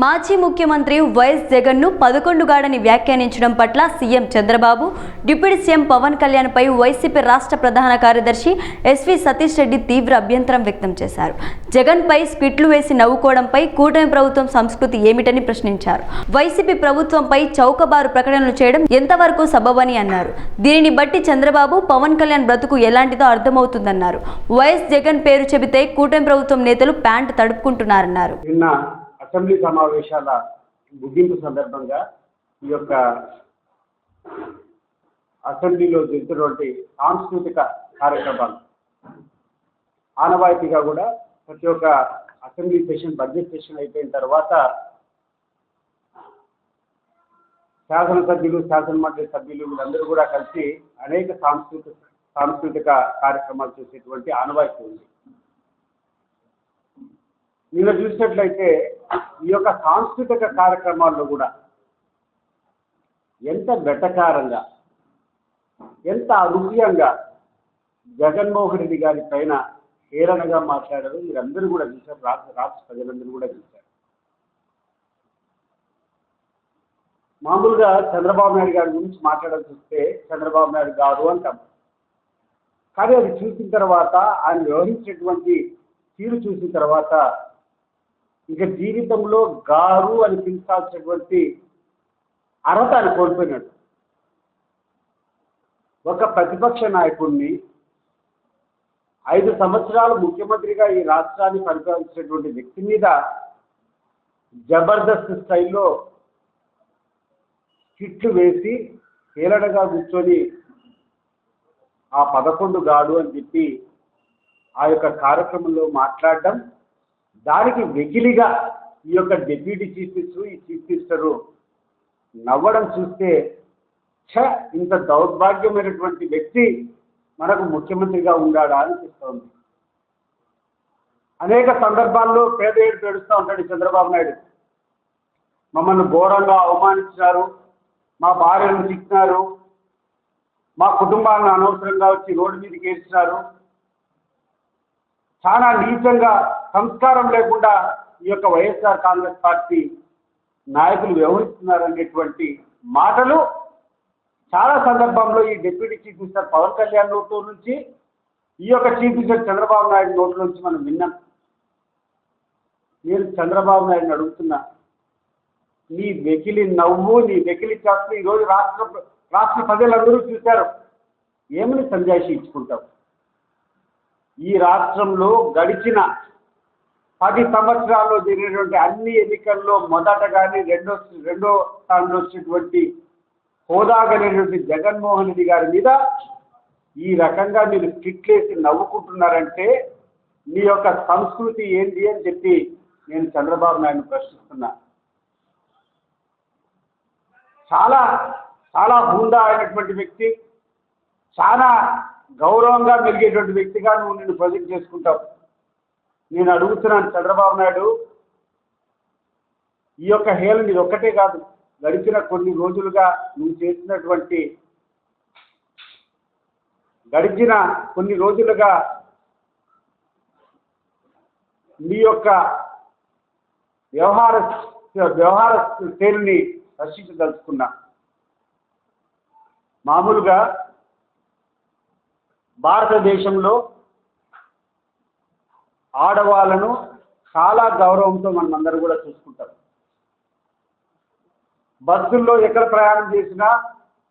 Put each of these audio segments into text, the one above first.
మాజీ ముఖ్యమంత్రి వైఎస్ జగన్ను పదకొండుగాడని వ్యాఖ్యానించడం పట్ల CM Chandrababu deputy CM Pawan కళ్యాణ్పై YCP రాష్ట్ర ప్రధాన కార్యదర్శి ఎస్వి సతీష్ రెడ్డి తీవ్ర అభ్యంతరం వ్యక్తం చేశారు. జగన్పై స్పిట్లు వేసి నవ్వుకోవడంపై కూటమి ప్రభుత్వం సంస్కృతి ఏమిటని ప్రశ్నించారు. వైసీపీ ప్రభుత్వంపై చౌకబారు ప్రకటనలు చేయడం ఎంతవరకు సబబని అన్నారు. దీనిని బట్టి చంద్రబాబు పవన్ కళ్యాణ్ బ్రతుకు ఎలాంటిదో అర్థమవుతుందన్నారు. వైఎస్ జగన్ పేరు చెబితే కూటమి ప్రభుత్వం నేతలు ప్యాంటు తడుపుకుంటున్నారన్నారు. అసెంబ్లీ సమావేశాల ముగింపు సందర్భంగా ఈ యొక్క అసెంబ్లీలో జరిగినటువంటి సాంస్కృతిక కార్యక్రమాలు ఆనవాయితీగా కూడా ప్రతి ఒక్క అసెంబ్లీ సెషన్ బడ్జెట్ సెషన్ అయిపోయిన తర్వాత శాసనసభ్యులు శాసనమండలి సభ్యులు వీళ్ళందరూ కూడా కలిసి అనేక సాంస్కృతిక సాంస్కృతిక కార్యక్రమాలు చేసేటువంటి ఆనవాయితీ ఉంది. నిన్న చూసినట్లయితే ఈ యొక్క సాంస్కృతిక కార్యక్రమాల్లో కూడా ఎంత వెటకారంగా ఎంత అరుగ్యంగా జగన్మోహన్ రెడ్డి గారి పైన హేళనగా మాట్లాడారు మీరందరూ కూడా చూశారు రాష్ట్ర రాష్ట్ర ప్రజలందరూ కూడా చూశారు. మామూలుగా చంద్రబాబు నాయుడు గారి గురించి మాట్లాడాల్సి వస్తే చంద్రబాబు నాయుడు గారు అంటాం. కానీ అది చూసిన తర్వాత ఆయన వ్యవహరించినటువంటి తీరు చూసిన తర్వాత ఇక జీవితంలో గారు అని పిలిచాల్సినటువంటి అర్హత ఆయన కోల్పోయినాడు. ఒక ప్రతిపక్ష నాయకుడిని ఐదు సంవత్సరాలు ముఖ్యమంత్రిగా ఈ రాష్ట్రాన్ని పరిపాలించినటువంటి వ్యక్తి మీద జబర్దస్త్ స్టైల్లో కిట్లు వేసి హేళనగా కూర్చొని ఆ పదకొండు గాడు అని చెప్పి ఆ యొక్క కార్యక్రమంలో మాట్లాడడం దానికి వెకిలిగా ఈ యొక్క డిప్యూటీ చీఫ్ మినిస్టర్ ఈ చీఫ్ మినిస్టరు నవ్వడం చూస్తే ఛ ఇంత దౌర్భాగ్యమైనటువంటి వ్యక్తి మనకు ముఖ్యమంత్రిగా ఉండాడా అనిపిస్తోంది. అనేక సందర్భాల్లో పేద ఏడు పెడుస్తూ ఉంటాడు చంద్రబాబు నాయుడు. మమ్మల్ని ఘోరంగా అవమానించినారు మా భార్యను తిట్టినారు మా కుటుంబాలను అనవసరంగా వచ్చి రోడ్డు మీదకి ఏడ్చినారు. చాలా నీచంగా సంస్కారం లేకుండా ఈ యొక్క వైఎస్ఆర్ కాంగ్రెస్ పార్టీ నాయకులు వ్యవహరిస్తున్నారనేటువంటి మాటలు చాలా సందర్భంలో ఈ deputy chief minister Pawan Kalyan note నుంచి ఈ యొక్క చీఫ్ మినిస్టర్ చంద్రబాబు నాయుడు నోట్ల నుంచి మనం విన్నాం. నేను చంద్రబాబు నాయుడుని అడుగుతున్నా నీ వెకిలి నవ్వు నీ వెకిలి చేస్తూ ఈరోజు రాష్ట్ర రాష్ట్ర ప్రజలందరూ చూశారు. ఏమని సంజాయిషి ఇచ్చుకుంటావు? ఈ రాష్ట్రంలో గడిచిన పది సంవత్సరాల్లో జరిగినటువంటి అన్ని ఎన్నికల్లో మొదట కానీ రెండో రెండో స్థానంలో వచ్చినటువంటి హోదా కలిగినటువంటి జగన్మోహన్ రెడ్డి గారి మీద ఈ రకంగా మీరు కిట్లేసి నవ్వుకుంటున్నారంటే మీ యొక్క సంస్కృతి ఏంటి అని చెప్పి నేను చంద్రబాబు నాయుడు ప్రశ్నిస్తున్నా. చాలా చాలా హుందా అయినటువంటి వ్యక్తి చాలా గౌరవంగా మెలిగేటువంటి వ్యక్తిగా నువ్వు నిన్ను ప్రొజెక్ట్ చేసుకుంటావు. నేను అడుగుతున్నాను చంద్రబాబు నాయుడు ఈ యొక్క హేళన ఇది ఒక్కటే కాదు. గడిచిన కొన్ని రోజులుగా నువ్వు చేసినటువంటి గడిచిన కొన్ని రోజులుగా మీ యొక్క వ్యవహార వ్యవహార శైలిని రక్షించదలుచుకున్నా మామూలుగా భారతదేశంలో ఆడవాళ్ళను చాలా గౌరవంతో మనం అందరూ కూడా చూసుకుంటాం. బస్సుల్లో ఎక్కడ ప్రయాణం చేసినా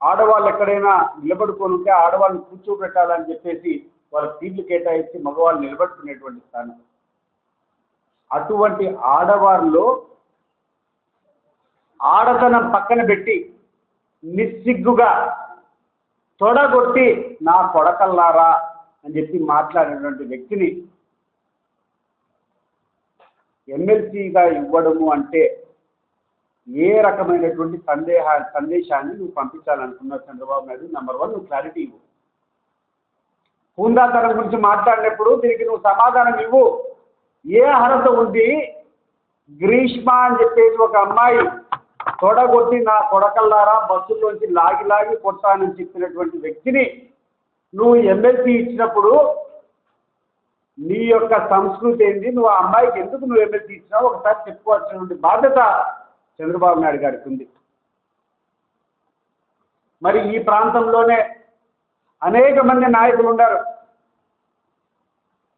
ఆడవాళ్ళు ఎక్కడైనా నిలబడుకొని ఉంటే ఆడవాళ్ళని కూర్చోబెట్టాలని చెప్పేసి వాళ్ళ సీట్లు కేటాయించి మగవాళ్ళు నిలబడుకునేటువంటి స్థానం. అటువంటి ఆడవారిలో ఆడతనం పక్కన పెట్టి నిస్సిగ్గుగా తొడగొట్టి నా కొడకల్లారా అని చెప్పి మాట్లాడినటువంటి వ్యక్తిని ఎమ్మెల్సీగా ఇవ్వడము అంటే ఏ రకమైనటువంటి సందేహ సందేశాన్ని నువ్వు పంపించాలనుకున్నావు చంద్రబాబు నాయుడు? నెంబర్ వన్ నువ్వు క్లారిటీ ఇవ్వు. హుందాతనం గురించి మాట్లాడినప్పుడు దీనికి నువ్వు సమాధానం ఇవ్వు. ఏ అర్హత ఉంది? గ్రీష్మ అని చెప్పేసి ఒక అమ్మాయి తొడగొట్టి నా కొడకల్లారా బస్సుల్లోంచి లాగి లాగి కొట్టానని చెప్పినటువంటి వ్యక్తిని నువ్వు ఎమ్మెల్సీ ఇచ్చినప్పుడు నీ యొక్క సంస్కృతి ఏంటి నువ్వు ఆ అమ్మాయికి ఎందుకు నువ్వు ఎమ్మెల్సీ ఇచ్చినావు ఒకసారి చెప్పుకోవాల్సినటువంటి బాధ్యత చంద్రబాబు నాయుడు గారికి ఉంది. మరి ఈ ప్రాంతంలోనే అనేక మంది నాయకులు ఉన్నారు.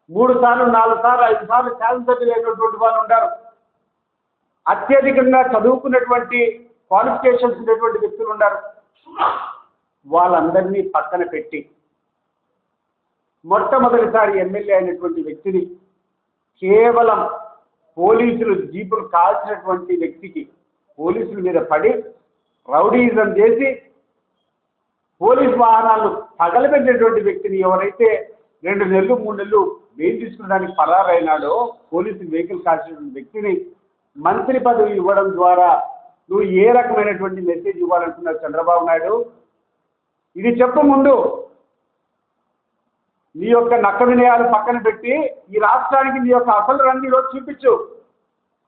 మూడు సార్లు నాలుగు సార్లు ఐదు సార్లు శాసనసభ్యులు లేనటువంటి వాళ్ళు ఉన్నారు. అత్యధికంగా చదువుకున్నటువంటి క్వాలిఫికేషన్స్ ఉన్నటువంటి వ్యక్తులు ఉన్నారు. వాళ్ళందరినీ పక్కన పెట్టి మొట్టమొదటిసారి ఎమ్మెల్యే అయినటువంటి వ్యక్తిని కేవలం పోలీసులు జీపులు కాల్చినటువంటి వ్యక్తికి పోలీసుల మీద పడి రౌడీజం చేసి పోలీస్ వాహనాలు తగలబెట్టినటువంటి వ్యక్తిని ఎవరైతే రెండు నెలలు మూడు నెలలు బెయిల్ తీసుకునడానికి పరారైనాడో పోలీసు వెహికల్ కాల్చినటువంటి వ్యక్తిని మంత్రి పదవి ఇవ్వడం ద్వారా నువ్వు ఏ రకమైనటువంటి మెసేజ్ ఇవ్వాలనుకున్నావు చంద్రబాబు నాయుడు? ఇది చెప్పు ముందు. నీ యొక్క నక్క వినయాలు పక్కన పెట్టి ఈ రాష్ట్రానికి నీ యొక్క అసలు రంగు ఈరోజు చూపించు.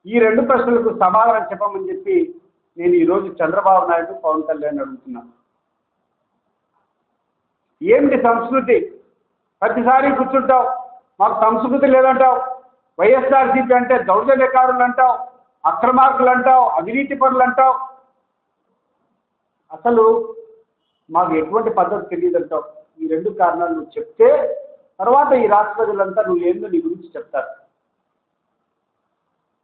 ఈ రెండు ప్రశ్నలకు సమాధానం చెప్పమని చెప్పి నేను ఈరోజు చంద్రబాబు నాయుడు పవన్ కళ్యాణ్ అడుగుతున్నాను ఏమిటి సంస్కృతి? ప్రతిసారి కూర్చుంటావు. మాకు సంస్కృతి లేదంటావు. వైఎస్ఆర్సీపీ అంటే దౌర్జన్యకారులు అంటావు అక్రమార్కులు అంటావు అవినీతి పనులు అంటావు అసలు మాకు ఎటువంటి పద్ధతి తెలియదు అంటావు ఈ రెండు కారణాలు నువ్వు చెప్తే తర్వాత ఈ రాష్ట్ర ప్రజలంతా నువ్వు ఏందో నీ గురించి చెప్తారు.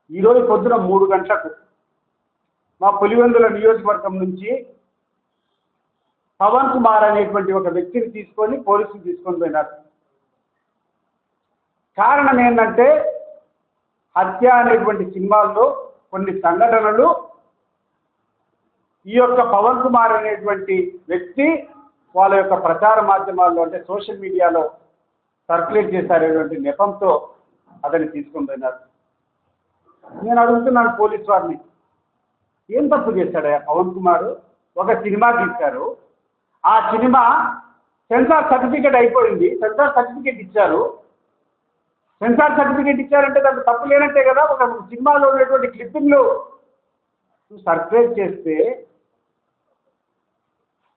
ఈరోజు పొద్దున మూడు గంటలకు మా పులివెందుల నియోజకవర్గం నుంచి పవన్ కుమార్ అనేటువంటి ఒక వ్యక్తిని తీసుకొని పోలీసులు తీసుకొని పోయినారు. కారణం ఏంటంటే హత్య అనేటువంటి సినిమాల్లో కొన్ని సంఘటనలు ఈ యొక్క పవన్ కుమార్ అనేటువంటి వ్యక్తి వాళ్ళ యొక్క ప్రచార మాధ్యమాల్లో అంటే సోషల్ మీడియాలో సర్క్యులేట్ చేశారనేటువంటి నెపంతో అతన్ని తీసుకుని పోయినారు నేను అడుగుతున్నాను పోలీస్ వారిని ఏం తప్పు చేశాడు పవన్ కుమార్ ఒక సినిమా తీశారు. ఆ సినిమా సెన్సార్ సర్టిఫికేట్ అయిపోయింది. సెన్సార్ సర్టిఫికేట్ ఇచ్చారు. సెన్సార్ సర్టిఫికేట్ ఇచ్చారంటే దాంట్లో తప్పు లేనట్టే కదా. ఒక సినిమాలో ఉన్నటువంటి క్లిప్పింగ్లు సర్క్యులేట్ చేస్తే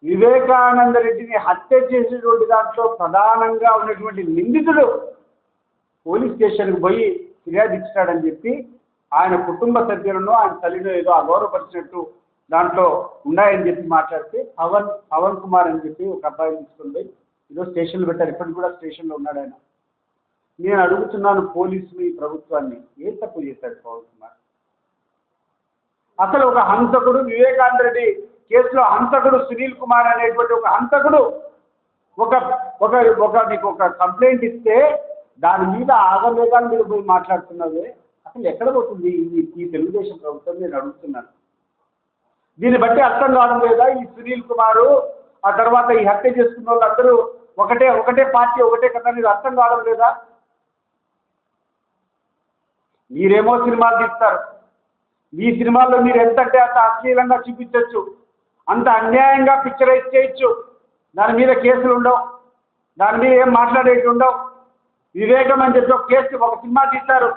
వివేకానంద రెడ్డిని హత్య చేసినటువంటి దాంట్లో ప్రధానంగా ఉన్నటువంటి నిందితుడు పోలీస్ స్టేషన్కి పోయి ఫిర్యాదు ఇచ్చాడని చెప్పి ఆయన కుటుంబ సభ్యులను ఆయన తల్లిని ఏదో అగౌరవపరిచినట్టు దాంట్లో ఉన్నాయని చెప్పి మాట్లాడితే పవన్ పవన్ కుమార్ అని చెప్పి ఒక అబ్బాయిని తీసుకుని ఏదో స్టేషన్లో పెట్టారు. ఇప్పటికి కూడా స్టేషన్లో ఉన్నాడు ఆయన. నేను అడుగుతున్నాను పోలీసులు ప్రభుత్వాన్ని. ఏ తప్పు చేశాడు పవన్ కుమార్? అసలు ఒక హంతకుడు వివేకానంద రెడ్డి కేసులో హంతకుడు సునీల్ కుమార్ అనేటువంటి ఒక హంతకుడు ఒక ఒక ఒక నీకు ఒక కంప్లైంట్ ఇస్తే దాని మీద ఆగమేఘాల మీరు పోయి మాట్లాడుతున్నదే అసలు ఎక్కడ పోతుంది ఈ ఈ తెలుగుదేశం ప్రభుత్వం నేను అడుగుతున్నాను. దీన్ని బట్టి అర్థం కావడం లేదా? ఈ సునీల్ కుమారు ఆ తర్వాత ఈ హత్య చేసుకున్న వాళ్ళందరూ ఒకటే ఒకటే పార్టీ ఒకటే కదా మీరు అర్థం కావడం లేదా? మీరేమో సినిమాలు తీస్తారు. మీ సినిమాల్లో మీరు ఎంతంటే అంత అశ్లీలంగా చూపించవచ్చు అంత అన్యాయంగా పిక్చరైజ్ చేయొచ్చు. దాని మీద కేసులు ఉండవు. దాని మీద ఏం మాట్లాడేవి ఉండవు. వివేకం అని చెప్పి ఒక కేసు ఒక సినిమా తీశారు.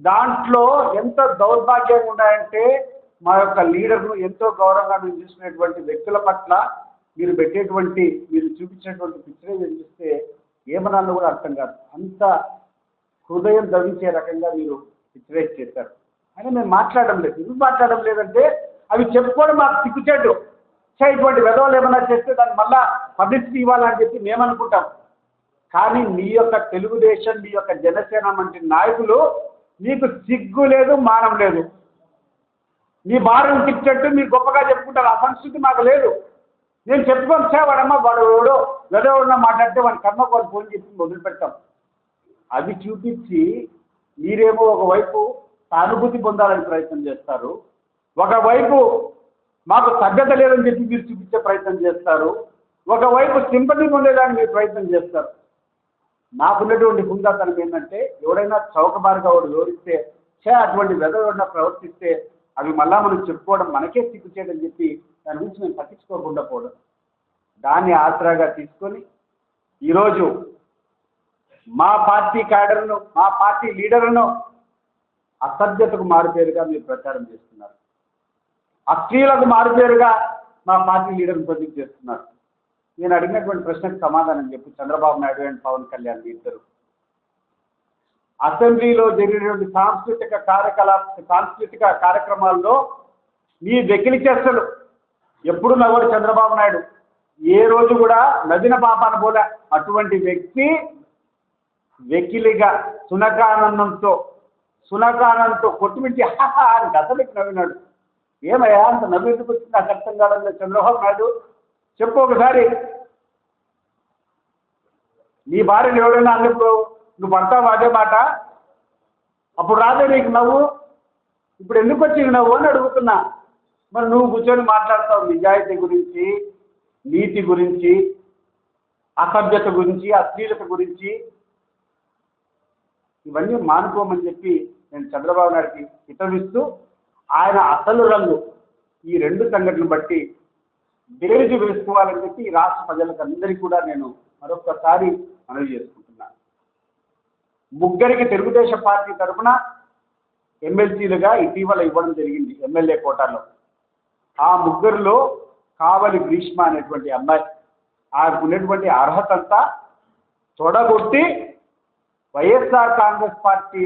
దాంట్లో ఎంత దౌర్భాగ్యంగా ఉన్నాయంటే మా యొక్క లీడర్ను ఎంతో గౌరవంగా మేము చూసుకునేటువంటి వ్యక్తుల పట్ల మీరు పెట్టేటువంటి మీరు చూపించేటువంటి పిక్చరైజ్ చూస్తే ఏమనాలో కూడా అర్థం కాదు. అంత హృదయం దవించే రకంగా మీరు పిక్చరైజ్ చేశారు. అయినా మేము మాట్లాడడం లేదు. ఎందుకు మాట్లాడడం లేదంటే అవి చెప్పుకోవడం మాకు సిగ్గుచేటు. చే ఇటువంటి విధవలు ఏమైనా చేస్తే దాన్ని మళ్ళా పబ్లిసిటీ ఇవ్వాలని చెప్పి మేము అనుకుంటాం కానీ మీ యొక్క తెలుగుదేశం మీ యొక్క జనసేన వంటి నాయకులు మీకు సిగ్గు లేదు మానం లేదు. మీ భారం తిట్టట్టు మీరు గొప్పగా చెప్పుకుంటారు. ఆ సంస్కృతి మాకు లేదు. నేను చెప్పుకొని సే వాడమ్మ వాడు ఎవడో వెదవడన్నా మాట్లాడితే వాడి కర్మ వాళ్ళు ఫోన్ చేసి వదిలిపెట్టాం అది చూపించి మీరేమో ఒకవైపు సానుభూతి పొందాలని ప్రయత్నం చేస్తారు. ఒకవైపు మాకు సభ్యత లేదని చెప్పి మీరు చూపించే ప్రయత్నం చేస్తారు. ఒకవైపు సింపతి పొందేదానికి మీరు ప్రయత్నం చేస్తారు. నాకున్నటువంటి హుందాతనం ఏంటంటే ఎవడైనా చౌకబారుగా వాడు వివరిస్తే చే అటువంటి వెదవడిన ప్రవర్తిస్తే అవి మళ్ళా మనం చెప్పుకోవడం మనకే సిక్కు చేయడం చెప్పి దాని గురించి మేము పట్టించుకోకుండా పోవడం. దాన్ని ఆసరాగా తీసుకొని ఈరోజు మా పార్టీ క్యాడర్ను మా పార్టీ లీడర్ను అసభ్యతకు మారుపేరుగా మీరు ప్రచారం చేస్తున్నారు. అశ్లీలకు మారుపేరుగా మా పార్టీ లీడర్ని ప్రొజెక్ట్ చేస్తున్నారు. నేను అడిగినటువంటి ప్రశ్నకు సమాధానం చెప్పు. చంద్రబాబు నాయుడు అండ్ పవన్ కళ్యాణ్ ఇద్దరు. అసెంబ్లీలో జరిగినటువంటి సాంస్కృతిక కార్యకలాప సాంస్కృతిక కార్యక్రమాల్లో నీ వెకిలి చర్చలు ఎప్పుడు నవ్వడు చంద్రబాబు నాయుడు. ఏ రోజు కూడా నదిన పాపాన పోలే. అటువంటి వ్యక్తి వెకిలిగా సునకానందంతో సునకానందంతో కొట్టుమిట్టి హాహా అని గతలకి నవ్వినాడు. ఏమయ్యా అంత నవ్వు ఎందుకు వచ్చింది? నాకు అర్థం కావడం చంద్రబాబు నాయుడు చెప్పు ఒకసారి. నీ భార్యను ఎవరైనా అన్నప్పుడు నువ్వు పడతావు అదే మాట? అప్పుడు రాదే నీకు నవ్వు? ఇప్పుడు ఎందుకు వచ్చింది నవ్వు అని అడుగుతున్నా. మరి నువ్వు కూర్చొని మాట్లాడతావు నిజాయితీ గురించి నీతి గురించి అసభ్యత గురించి అశ్లీలత గురించి. ఇవన్నీ మానుకోమని చెప్పి నేను చంద్రబాబు నాయుడికి హితమిస్తూ ఆయన అసలు రంగు. ఈ రెండు సంఘటనలు బట్టి బేరుజు వేసుకోవాలని చెప్పి ఈ రాష్ట్ర ప్రజలకు అందరికీ కూడా నేను మరొకసారి మనవి చేసుకుంటున్నాను ముగ్గురికి తెలుగుదేశం పార్టీ తరఫున ఎమ్మెల్సీలుగా ఇటీవల ఇవ్వడం జరిగింది ఎమ్మెల్యే కోటాలో. ఆ ముగ్గురులో కావలి గ్రీష్మ అనేటువంటి అమ్మాయి ఆమెకు ఉన్నటువంటి అర్హత అంతా తొడగొట్టి వైఎస్ఆర్ కాంగ్రెస్ పార్టీ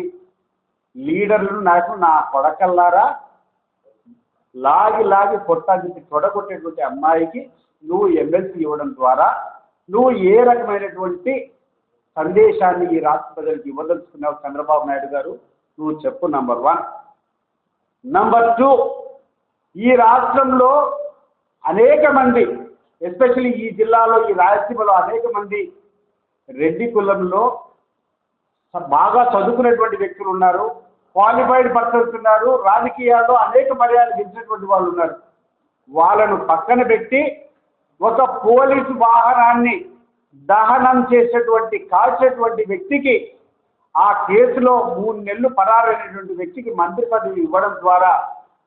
లీడర్లు నాకు నా కొడకల్లారా లాగి లాగి కొట్టానికి తొడగొట్టేటువంటి అమ్మాయికి నువ్వు ఎమ్మెల్సీ ఇవ్వడం ద్వారా నువ్వు ఏ రకమైనటువంటి సందేశాన్ని ఈ రాష్ట్ర ప్రజలకు ఇవ్వదలుచుకున్నావు చంద్రబాబు నాయుడు గారు? నువ్వు చెప్పు నంబర్ వన్ నంబర్ టూ ఈ రాష్ట్రంలో అనేక మంది ఎస్పెషల్లీ ఈ జిల్లాలో ఈ రాయలసీమలో అనేక మంది రెడ్డి కులంలో బాగా చదువుకునేటువంటి వ్యక్తులు ఉన్నారు. క్వాలిఫైడ్ పర్సన్స్ ఉన్నారు. రాజకీయాల్లో అనేక మర్యాదలు గెలిచినటువంటి వాళ్ళు ఉన్నారు. వాళ్ళను పక్కన పెట్టి ఒక పోలీసు వాహనాన్ని దహనం చేసేటువంటి కాల్చేటువంటి వ్యక్తికి ఆ కేసులో మూడు నెలలు పరారైనటువంటి వ్యక్తికి మంత్రి పదవి ఇవ్వడం ద్వారా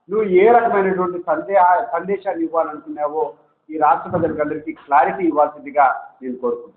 నువ్వు ఏ రకమైనటువంటి సందేహ సందేశాన్ని ఇవ్వాలనుకున్నావో ఈ రాష్ట్ర ప్రజలకు అందరికీ క్లారిటీ ఇవ్వాల్సిందిగా నేను కోరుకుంటున్నాను.